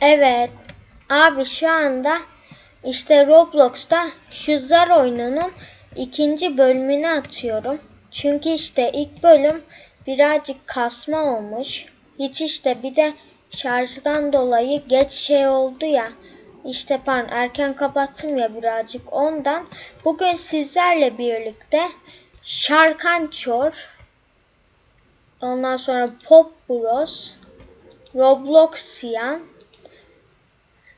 Evet. Abi şu anda işte Roblox'ta şu zar oyununun ikinci bölümünü atıyorum. Çünkü işte ilk bölüm birazcık kasma olmuş. Hiç işte bir de şarjdan dolayı geç şey oldu ya. İşte pardon erken kapattım ya birazcık ondan. Bugün sizlerle birlikte Şarkançor, ondan sonra Pop Bros, Robloxian,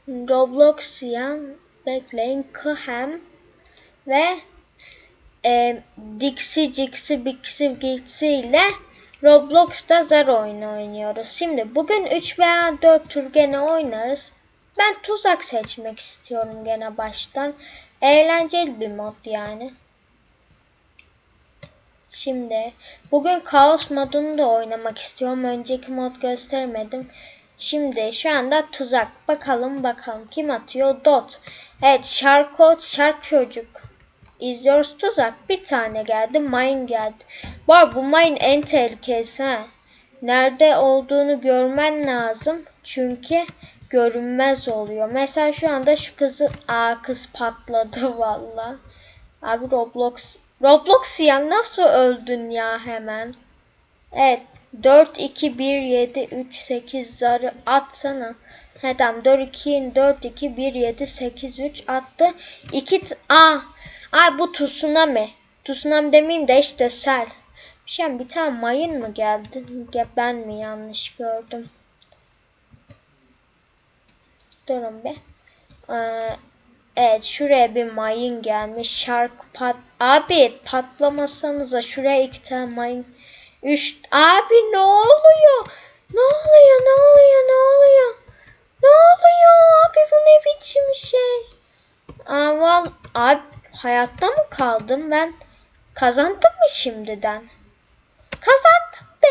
Robloxian, bekleyin, Kıhem ve e, Dixie, Jixi, Bixi, Gixi ile Roblox'ta zar oyunu oynuyoruz. Şimdi bugün 3 veya 4 tur gene oynarız. Ben tuzak seçmek istiyorum gene baştan. Eğlenceli bir mod yani. Şimdi bugün kaos modunu da oynamak istiyorum. Önceki mod göstermedim. Şimdi şu anda tuzak. Bakalım bakalım kim atıyor? Dot. Evet Sharkot Shark çocuk. İzliyoruz tuzak. Bir tane geldi. Mine geldi. Var bu mine en tehlikelisi ha. Nerede olduğunu görmen lazım. Çünkü görünmez oluyor. Mesela şu anda şu kızı aa kız patladı valla. Abi Roblox Roblox ya nasıl öldün ya hemen? Evet 4 2 1 7 3 8 zarı atsana. He tamam 4 2 4 2 1 7 8 3 attı. 2 a Ay bu tsunami. Tsunami demeyeyim de işte sel. Şey bir tane mayın mı geldi? Ya ben mi yanlış gördüm? Durun bir. Ee, evet şuraya bir mayın gelmiş. Şark pat... Abi patlamasanıza şuraya iki tane mayın. Üç... Abi ne oluyor? Ne oluyor? Ne oluyor? Ne oluyor? Ne oluyor? Abi bu ne biçim şey? Aa, val... Abi hayatta mı kaldım ben? Kazandım mı şimdiden? Kazandım be.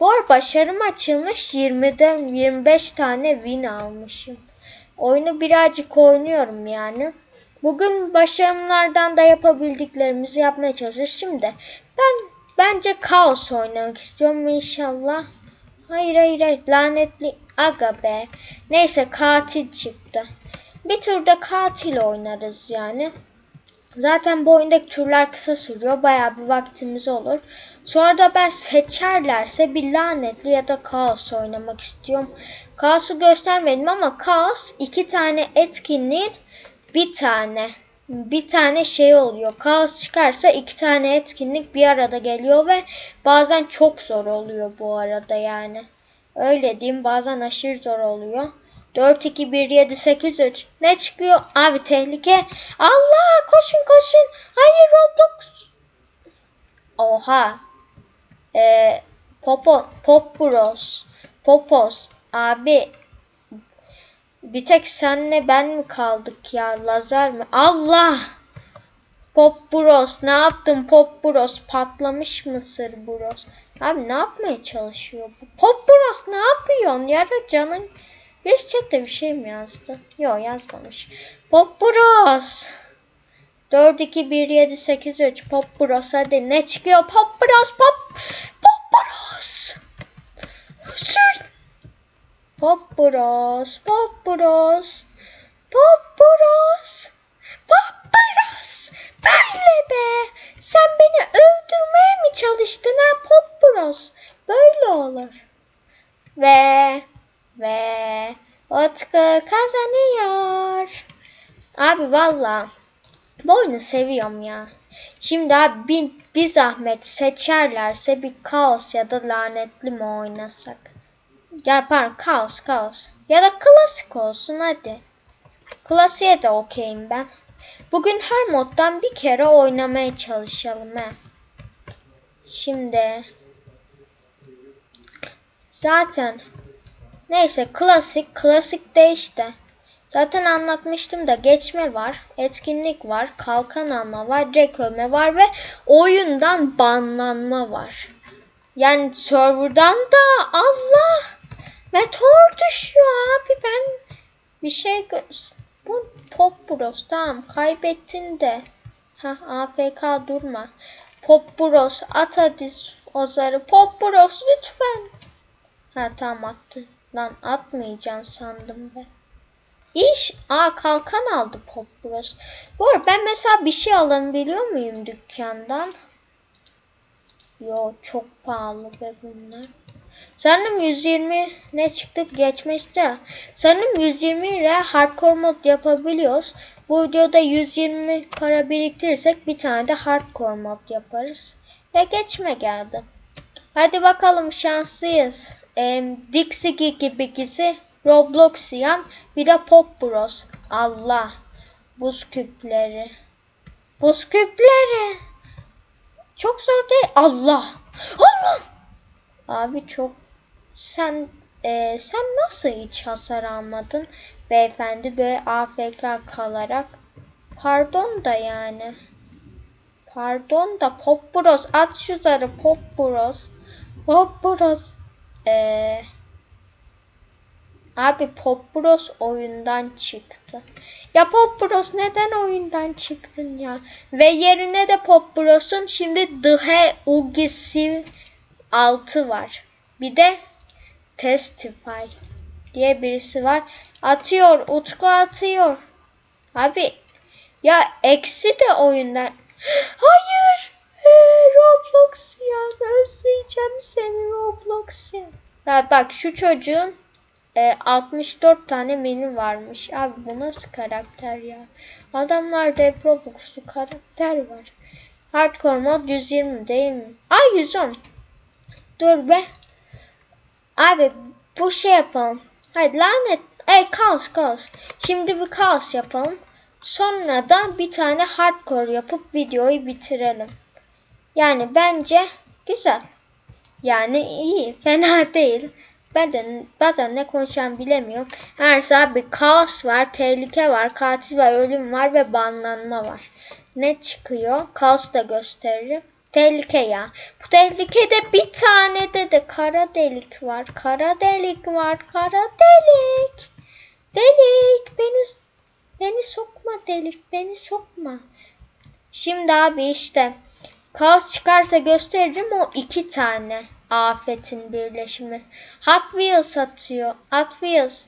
Arada başarım açılmış 20'den 25 tane win almışım. Oyunu birazcık oynuyorum yani. Bugün başarımlardan da yapabildiklerimizi yapmaya çalışıyoruz. Şimdi ben bence kaos oynamak istiyorum inşallah. Hayır hayır hayır lanetli aga be. Neyse katil çıktı. Bir turda katil oynarız yani. Zaten bu oyundaki turlar kısa sürüyor. Bayağı bir vaktimiz olur. Sonra da ben seçerlerse bir lanetli ya da kaos oynamak istiyorum. Kaos'u göstermedim ama kaos iki tane etkinliğin bir tane bir tane şey oluyor. Kaos çıkarsa iki tane etkinlik bir arada geliyor ve bazen çok zor oluyor bu arada yani. Öyle diyeyim bazen aşırı zor oluyor. 4 2 1 7 8 3 ne çıkıyor? Abi tehlike. Allah koşun koşun. Hayır Roblox. Oha. Ee, Popo Pop Bros. Popos. Abi bir tek senle ben mi kaldık ya? Lazer mi? Allah! Pop Bros. Ne yaptın Pop Bros? Patlamış mısır Bros? Abi ne yapmaya çalışıyor? Pop Bros ne yapıyorsun? Yara canın... Birisi chatte bir şey mi yazdı? Yok yazmamış. Pop Bros. 4 2 1 7 8 3 Pop Bros hadi ne çıkıyor Pop Bros Pop Pop Bros. Özür Pop Bros, Pop Bros, Pop Bros, Pop Bros. Böyle be. Sen beni öldürmeye mi çalıştın ha Pop Bros? Böyle olur. Ve ve Utku kazanıyor. Abi valla bu oyunu seviyorum ya. Şimdi abi bir, bir zahmet seçerlerse bir kaos ya da lanetli mi oynasak? Ya pardon kaos kaos. Ya da klasik olsun hadi. Klasiğe de okeyim ben. Bugün her moddan bir kere oynamaya çalışalım he. Şimdi zaten neyse klasik klasik de işte. Zaten anlatmıştım da geçme var, etkinlik var, kalkan alma var, direkt var ve oyundan banlanma var. Yani serverdan da Allah meteor düşüyor abi ben bir şey bu Pop Bros tamam kaybettin de ha AFK durma Pop Bros at hadi o zarı Pop Bros lütfen ha tamam attı Lan atmayacaksın sandım ben. İş. Aa kalkan aldı Pop Bros. Bu arada ben mesela bir şey alabiliyor muyum dükkandan? Yo çok pahalı be bunlar. Sanırım 120 ne çıktı geçmişte. Sanırım 120 ile hardcore mod yapabiliyoruz. Bu videoda 120 para biriktirirsek bir tane de hardcore mod yaparız. Ve geçme geldi. Hadi bakalım şanslıyız. Ee, Dixie gibi ikisi Robloxian bir de Pop Bros. Allah. Buz küpleri. Buz küpleri. Çok zor değil. Allah. Allah. Abi çok sen e, sen nasıl hiç hasar almadın beyefendi böyle AFK kalarak? Pardon da yani. Pardon da Pop Bros at şu zarı Pop Bros. Pop Bros. Ee, abi Pop Bros oyundan çıktı. Ya Pop Bros neden oyundan çıktın ya? Ve yerine de Pop Bros'un şimdi The Ugisi 6 var. Bir de Testify diye birisi var. Atıyor. Utku atıyor. Abi ya eksi de oyundan. Hayır. Ee, Roblox ya. Özleyeceğim seni Roblox ya. ya bak şu çocuğun e, 64 tane menü varmış. Abi bu nasıl karakter ya? Adamlarda hep Roblox'lu karakter var. Hardcore mod 120 değil mi? Ay 110. Dur be. Abi bu şey yapalım. Hadi lanet. Ey kaos kaos. Şimdi bir kaos yapalım. Sonra da bir tane hardcore yapıp videoyu bitirelim. Yani bence güzel. Yani iyi. Fena değil. Ben de bazen ne konuşacağımı bilemiyorum. Her saat bir kaos var, tehlike var, katil var, ölüm var ve banlanma var. Ne çıkıyor? Kaos da gösteririm. Tehlike ya. Bu tehlikede bir tane de de kara delik var. Kara delik var. Kara delik. Delik. Beni beni sokma delik. Beni sokma. Şimdi abi işte kaos çıkarsa gösteririm o iki tane afetin birleşimi. Hot Wheels atıyor. Hot Wheels.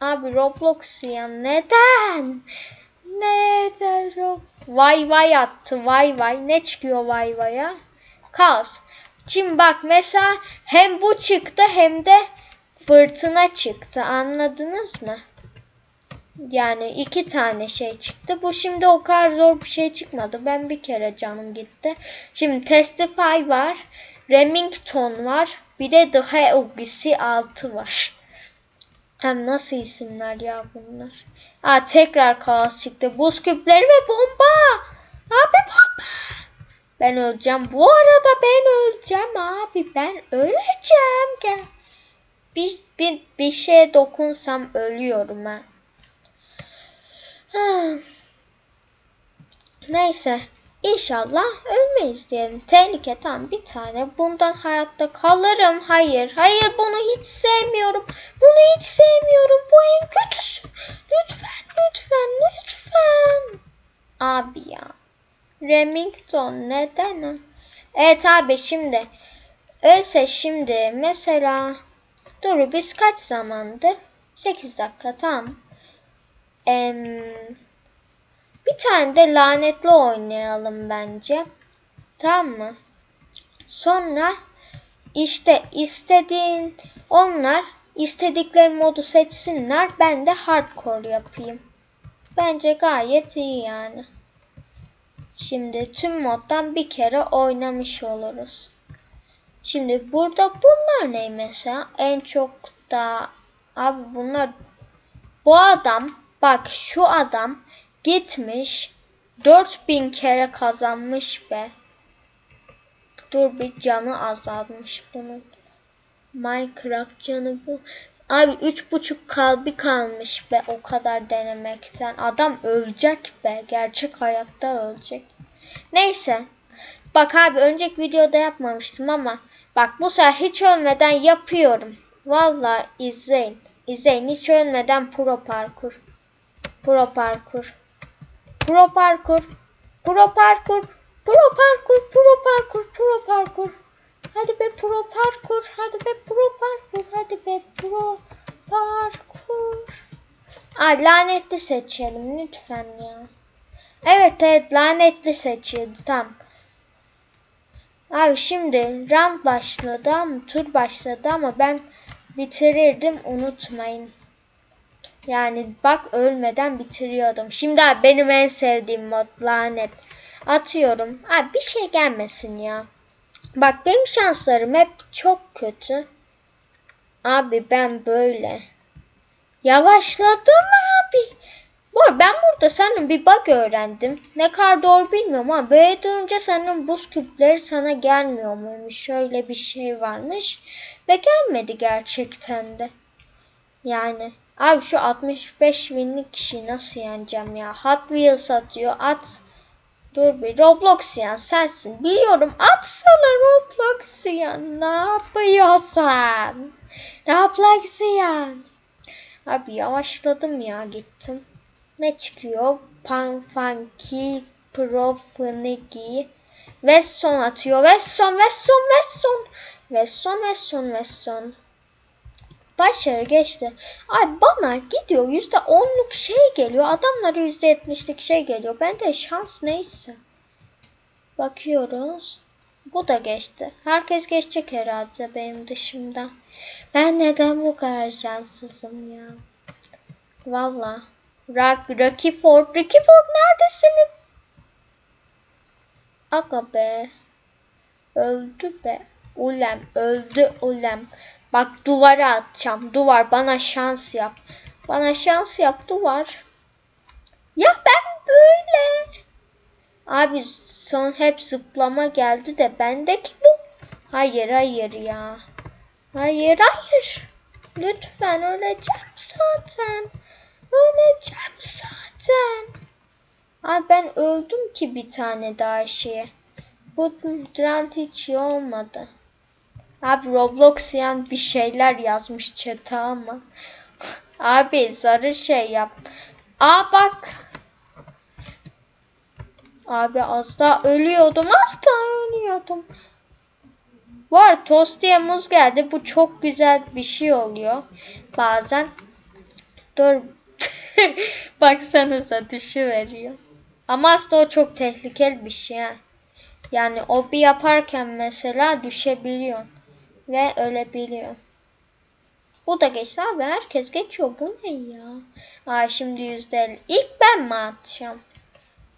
Abi Roblox ya neden? Neden Roblox? Vay vay attı vay vay. Ne çıkıyor vay vaya? Kaos. Şimdi bak mesela hem bu çıktı hem de fırtına çıktı. Anladınız mı? Yani iki tane şey çıktı. Bu şimdi o kadar zor bir şey çıkmadı. Ben bir kere canım gitti. Şimdi Testify var. Remington var. Bir de The Heogisi 6 var. Hem nasıl isimler ya bunlar. Aa tekrar kaos çıktı. Buz küpleri ve bomba. Abi bomba. Ben öleceğim. Bu arada ben öleceğim abi. Ben öleceğim. Gel. Bir, bir, bir şeye dokunsam ölüyorum ha. Neyse. İnşallah ölmeyiz diyelim. Tehlike tam bir tane. Bundan hayatta kalırım. Hayır. Hayır bunu hiç sevmiyorum. Bunu hiç sevmiyorum. Bu en kötüsü. Lütfen lütfen lütfen. Abi ya. Remington neden? Evet abi şimdi. Öyleyse şimdi mesela dur biz kaç zamandır? 8 dakika tamam. Em, bir tane de lanetli oynayalım bence. Tamam mı? Sonra işte istediğin onlar istedikleri modu seçsinler. Ben de hardcore yapayım. Bence gayet iyi yani. Şimdi tüm moddan bir kere oynamış oluruz. Şimdi burada bunlar ne mesela? En çok da abi bunlar bu adam bak şu adam gitmiş 4000 kere kazanmış be. Dur bir canı azalmış bunun. Minecraft canı bu. Abi üç buçuk kalbi kalmış be o kadar denemekten. Adam ölecek be. Gerçek hayatta ölecek. Neyse. Bak abi önceki videoda yapmamıştım ama bak bu sefer hiç ölmeden yapıyorum. Valla izleyin. İzleyin hiç ölmeden pro parkur. Pro parkur. Pro parkur. Pro parkur. Pro parkur. Pro parkur. Pro parkur. Hadi be pro parkur. Hadi be pro parkur. Hadi be pro parkur. Ay lanetli seçelim lütfen ya. Evet evet lanetli seçildi tam. Abi şimdi round başladı ama tur başladı ama ben bitirirdim unutmayın. Yani bak ölmeden bitiriyordum. Şimdi abi benim en sevdiğim mod lanet. Atıyorum. Abi bir şey gelmesin ya. Bak benim şanslarım hep çok kötü. Abi ben böyle. Yavaşladım abi. Bu ben burada senin bir bug öğrendim. Ne kadar doğru bilmiyorum ama B'ye dönünce senin buz küpleri sana gelmiyor muymuş? Şöyle bir şey varmış. Ve gelmedi gerçekten de. Yani abi şu 65 binlik kişiyi nasıl yeneceğim ya? Hot Wheels atıyor. At. Dur bir Roblox yan sensin. Biliyorum atsana Roblox yan. Ne yapıyorsun? Roblox yan. Abi yavaşladım ya gittim. Ne çıkıyor? Pan Funky Pro Funky Wesson atıyor. Wesson, Wesson, Wesson. Wesson, Wesson, Wesson. Başarı geçti. Ay bana gidiyor yüzde onluk şey geliyor. Adamlara yüzde yetmişlik şey geliyor. Bende şans neyse. Bakıyoruz. Bu da geçti. Herkes geçecek herhalde benim dışımda. Ben neden bu kadar şanssızım ya? Valla. Rock, Rocky Ford. Rocky Ford neredesin? Aga be. Öldü be. Ulem öldü ulem. Bak duvara atacağım. Duvar bana şans yap. Bana şans yap duvar. Ya ben böyle. Abi son hep zıplama geldi de bendeki bu. Hayır hayır ya. Hayır hayır. Lütfen öleceğim zaten. Öleceğim zaten. Abi ben öldüm ki bir tane daha şeye. Bu rant hiç iyi olmadı. Abi Roblox yan bir şeyler yazmış chat'e ama. Abi zarı şey yap. Aa bak. Abi az daha ölüyordum. Az daha ölüyordum. Var tostiye muz geldi. Bu çok güzel bir şey oluyor. Bazen. Dur. Baksanıza düşüveriyor. Ama aslında o çok tehlikeli bir şey. Yani o bir yaparken mesela düşebiliyor. Ve ölebiliyor. Bu da geçti abi. Herkes geçiyor. Bu ne ya? Ay şimdi yüzde. İlk ben mi atacağım?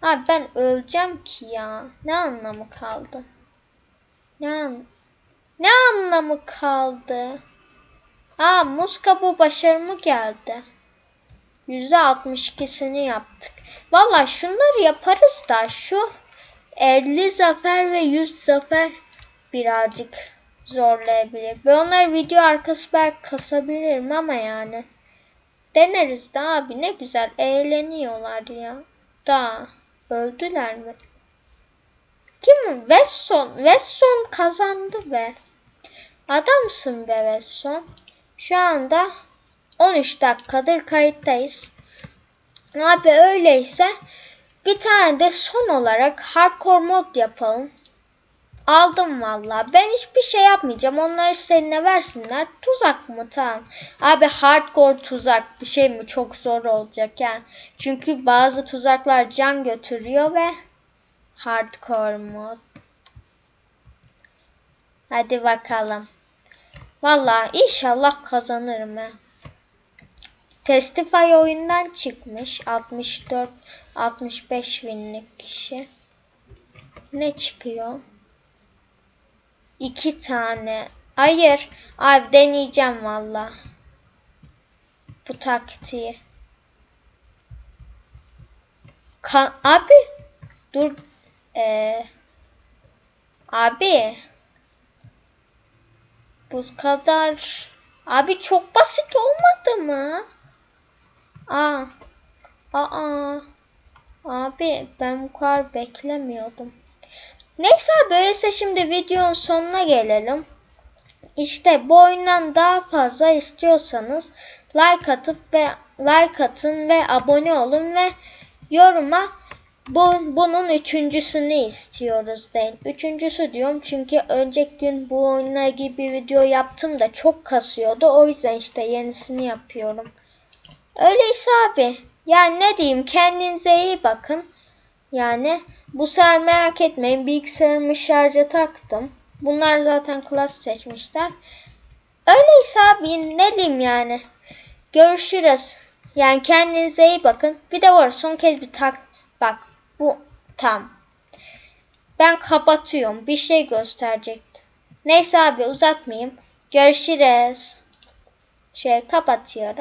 Abi ben öleceğim ki ya. Ne anlamı kaldı? Ne an Ne anlamı kaldı? Aa muz kabuğu başarımı geldi. Yüzde 62'sini yaptık. Valla şunları yaparız da şu 50 zafer ve 100 zafer birazcık zorlayabilir. Ve onları video arkası belki kasabilirim ama yani. Deneriz de abi ne güzel eğleniyorlar ya. Da öldüler mi? Kim? Wesson. Wesson kazandı be. Adamsın be Wesson. Şu anda 13 dakikadır kayıttayız. Abi öyleyse bir tane de son olarak hardcore mod yapalım. Aldım valla. Ben hiçbir şey yapmayacağım. Onları seninle versinler. Tuzak mı? Tamam. Abi hardcore tuzak bir şey mi? Çok zor olacak yani. Çünkü bazı tuzaklar can götürüyor ve hardcore mod. Hadi bakalım. Valla inşallah kazanırım he. Testify oyundan çıkmış. 64 65 binlik kişi. Ne çıkıyor? İki tane. Hayır. Abi deneyeceğim valla. Bu taktiği. Ka abi. Dur. Ee, abi. Bu kadar. Abi çok basit olmadı mı? Aa. Aa. Abi ben bu kadar beklemiyordum. Neyse böylese şimdi videonun sonuna gelelim. İşte bu oyundan daha fazla istiyorsanız like atıp ve like atın ve abone olun ve yoruma bu, bunun üçüncüsünü istiyoruz deyin. Üçüncüsü diyorum çünkü önceki gün bu oyunla ilgili bir video yaptım da çok kasıyordu. O yüzden işte yenisini yapıyorum. Öyleyse abi yani ne diyeyim kendinize iyi bakın. Yani bu sefer merak etmeyin bilgisayarımı şarja taktım. Bunlar zaten klas seçmişler. Öyleyse abi ne diyeyim yani. Görüşürüz. Yani kendinize iyi bakın. Bir de var son kez bir tak. Bak bu tam. Ben kapatıyorum. Bir şey gösterecektim. Neyse abi uzatmayayım. Görüşürüz. Şey kapatıyorum.